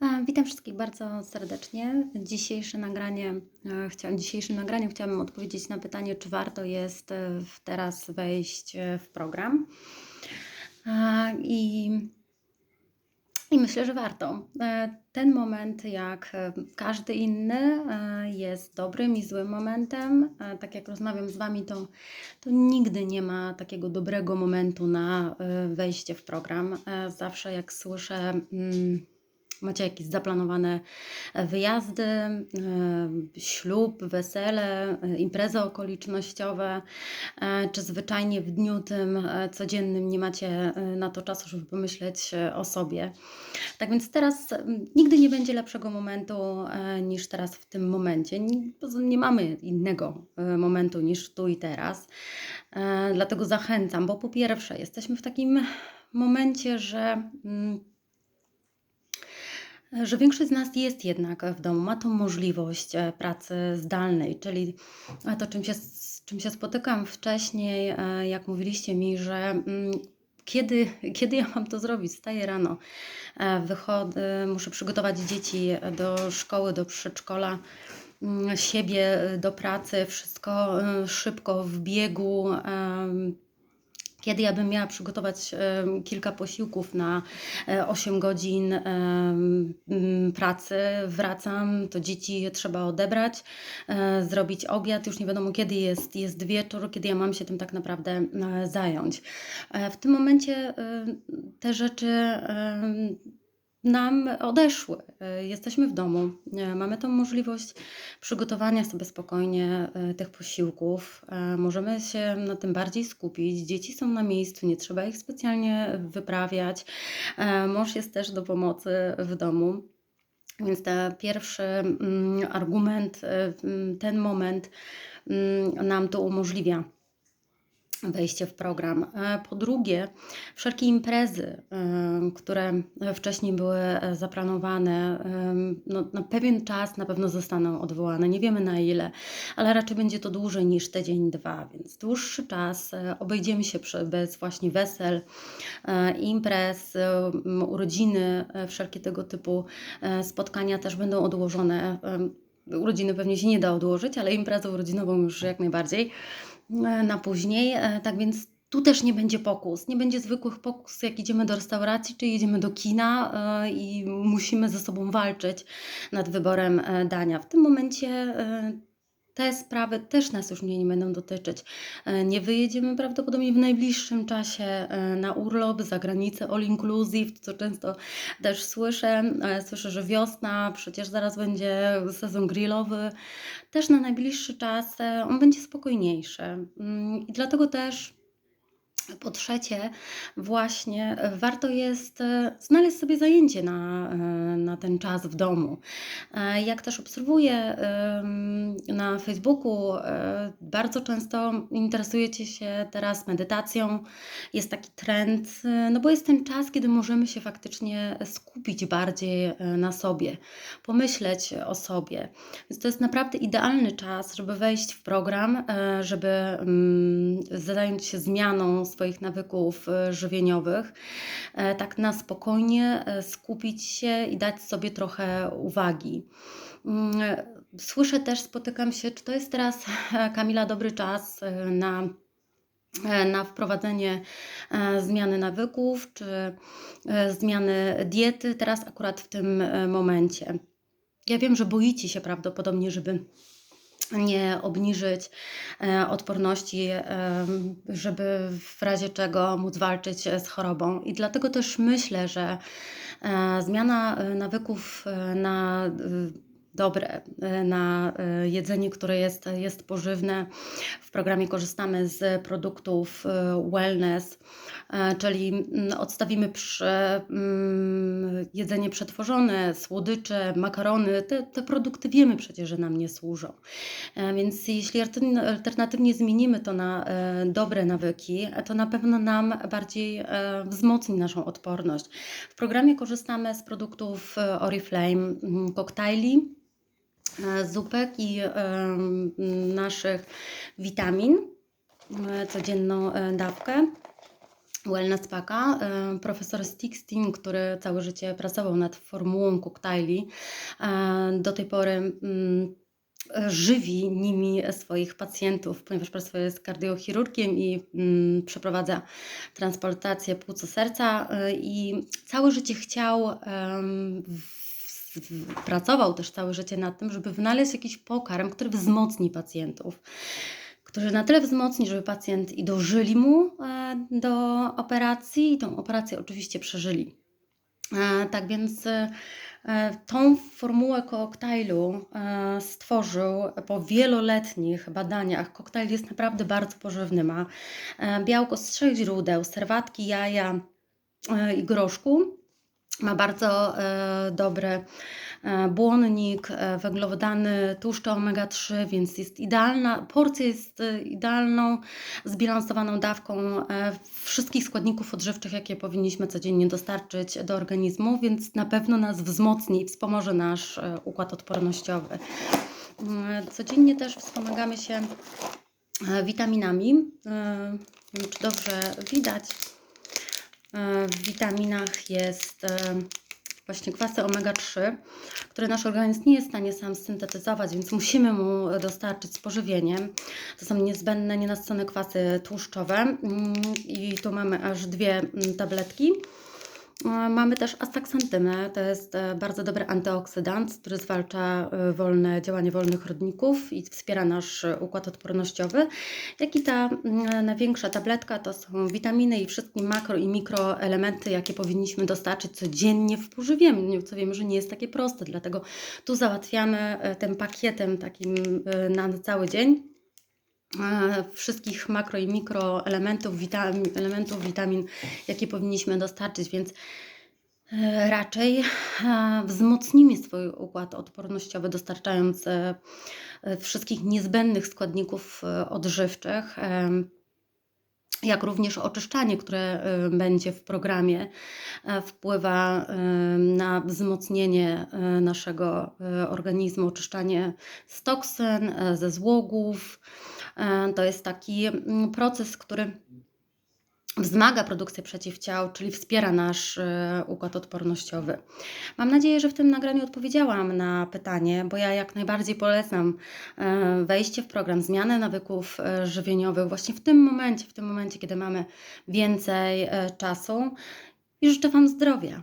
E, Witam wszystkich bardzo serdecznie. Dzisiejsze nagranie, e, chcia, dzisiejszym nagraniem chciałabym odpowiedzieć na pytanie, czy warto jest e, teraz wejść w program. I, I myślę, że warto. Ten moment, jak każdy inny, jest dobrym i złym momentem. Tak jak rozmawiam z Wami, to, to nigdy nie ma takiego dobrego momentu na wejście w program. Zawsze jak słyszę. mm, Macie jakieś zaplanowane e, wyjazdy, e, ślub, wesele, e, imprezy okolicznościowe, czy zwyczajnie w dniu tym codziennym nie macie na to czasu, żeby pomyśleć e, o sobie. Tak więc teraz nigdy nie będzie lepszego momentu niż teraz w tym momencie. Nie, mamy innego momentu niż tu i teraz. Dlatego zachęcam, bo po pierwsze, jesteśmy w takim momencie, że. Że większość z nas jest jednak w domu, ma tą możliwość e, pracy zdalnej, czyli e, to, czym się, z czym się spotykam wcześniej, e, jak mówiliście mi, że mm, kiedy, kiedy ja mam to zrobić? Wstaję rano, wychodzę, muszę przygotować dzieci do szkoły, do przedszkola, mm, siebie do pracy, wszystko szybko w biegu. Kiedy ja bym miała przygotować kilka posiłków na e, 8 godzin em, mm, pracy, wracam, to dzieci trzeba odebrać, e, zrobić obiad, już nie wiadomo kiedy jest, jest wieczór, kiedy ja mam się tym tak naprawdę e, zająć. E, W tym momencie e, te rzeczy nam odeszły. E, Jesteśmy w domu, e, mamy tą możliwość przygotowania sobie spokojnie e, tych posiłków. Możemy się na tym bardziej skupić. Dzieci są na miejscu, nie trzeba ich specjalnie wyprawiać. Mąż jest też do pomocy w domu. Więc ten pierwszy mm, argument, ten moment mm, nam to umożliwia wejście w program. E, Po drugie, wszelkie imprezy, e, które wcześniej były e, zaplanowane, no, na pewien czas na pewno zostaną odwołane. Nie wiemy na ile, ale raczej będzie to dłużej niż tydzień, dwa, więc dłuższy czas obejdziemy się bez właśnie wesel, imprez, urodziny, wszelkie tego typu spotkania też będą odłożone. Urodziny pewnie się nie da odłożyć, ale imprezę urodzinową już jak najbardziej na później. E, Tak więc tu też nie będzie pokus. Nie będzie zwykłych pokus, jak idziemy do restauracji czy jedziemy do kina e, i musimy ze sobą walczyć nad wyborem e, dania. W tym momencie e, te sprawy też nas już nie, nie będą dotyczyć. E, Nie wyjedziemy prawdopodobnie w najbliższym czasie e, na urlop za granicę all inclusive, co często też słyszę. E, Słyszę, że wiosna, przecież zaraz będzie sezon grillowy. Też na najbliższy czas on będzie spokojniejszy. Mm, I dlatego też po trzecie, właśnie e, warto jest e, znaleźć sobie zajęcie na, e, na ten czas w domu. Jak też obserwuję na Facebooku, bardzo często interesujecie się teraz medytacją. Jest taki trend, no bo jest ten czas, kiedy możemy się faktycznie skupić bardziej na sobie, pomyśleć o sobie. Więc to jest naprawdę idealny czas, żeby wejść w program, żeby mm, zająć się zmianą swoich nawyków e, żywieniowych, e, tak na spokojnie e, skupić się i dać sobie trochę uwagi. Mm, Słyszę też, spotykam się, czy to jest teraz, Kamila, dobry czas na na wprowadzenie zmiany nawyków czy zmiany diety, teraz akurat w tym momencie. Ja wiem, że boicie się prawdopodobnie, żeby nie obniżyć e, odporności, em, żeby w razie czego móc walczyć e, z chorobą. I dlatego też myślę, że e, zmiana e, nawyków e, na e, dobre, e, na e, jedzenie, które jest, jest pożywne. W programie korzystamy z produktów e, wellness, czyli mm, odstawimy mm, jedzenie przetworzone, słodycze, makarony. Te, te produkty wiemy przecież, że nam nie służą. Więc jeśli altern- alternatywnie zmienimy to na dobre nawyki, to na pewno nam bardziej wzmocni naszą odporność. W programie korzystamy z produktów Oriflame, mm, koktajli, zupek i e, naszych witamin, e, codzienną e, dawkę. Wellness Packa. E, Profesor Stickstein, który całe życie pracował nad formułą koktajli, e, do tej pory żywi nimi swoich pacjentów, ponieważ pracuje z kardiochirurgiem i przeprowadza transplantację płuco serca i całe życie chciał, pracował też całe życie nad tym, żeby wynaleźć jakiś pokarm, który wzmocni pacjentów. Który na tyle wzmocni, żeby pacjent i dożyli mu e, do operacji, i tą operację oczywiście przeżyli. E, Tak więc e, tą formułę koktajlu stworzył po wieloletnich badaniach. Koktajl jest naprawdę bardzo pożywny. Ma białko z trzech źródeł: serwatki, jaja i groszku. Ma bardzo e, dobry e, błonnik, e, węglowodany, tłuszcze omega-3, więc jest idealna. Porcja jest idealną, zbilansowaną dawką wszystkich składników odżywczych, jakie powinniśmy codziennie dostarczyć do organizmu, więc na pewno nas wzmocni i wspomoże nasz układ odpornościowy. Mm, Codziennie też wspomagamy się witaminami. Nie wiem, czy dobrze widać. E, W witaminach jest e, właśnie kwasy omega-3, które nasz organizm nie jest w stanie sam syntetyzować, więc musimy mu dostarczyć z pożywieniem. To są niezbędne, nienasycone kwasy tłuszczowe Mm, i tu mamy aż dwie mm, tabletki. E, Mamy też astaksantynę, to jest e, bardzo dobry antyoksydant, który zwalcza e, wolne działanie wolnych rodników i wspiera nasz układ odpornościowy. Jak i ta największa tabletka to są witaminy i wszystkie makro i mikroelementy, jakie powinniśmy dostarczyć codziennie w pożywieniu, co wiem, że nie jest takie proste, dlatego tu załatwiamy tym pakietem takim na cały dzień wszystkich makro i mikroelementów, witamin, elementów, witamin, jakie powinniśmy dostarczyć, więc e, raczej e, wzmocnimy swój układ odpornościowy, dostarczając e, e, wszystkich niezbędnych składników e, odżywczych. jak również oczyszczanie, które e, będzie w programie, e, wpływa e, na wzmocnienie e, naszego e, organizmu, oczyszczanie z toksyn, e, ze złogów. E, To jest taki mm, proces, który wzmaga produkcję przeciwciał, czyli wspiera nasz e, układ odpornościowy. Mam nadzieję, że w tym nagraniu odpowiedziałam na pytanie, bo ja jak najbardziej polecam e, wejście w program, zmianę nawyków żywieniowych właśnie w tym momencie, w tym momencie, kiedy mamy więcej czasu i życzę Wam zdrowia.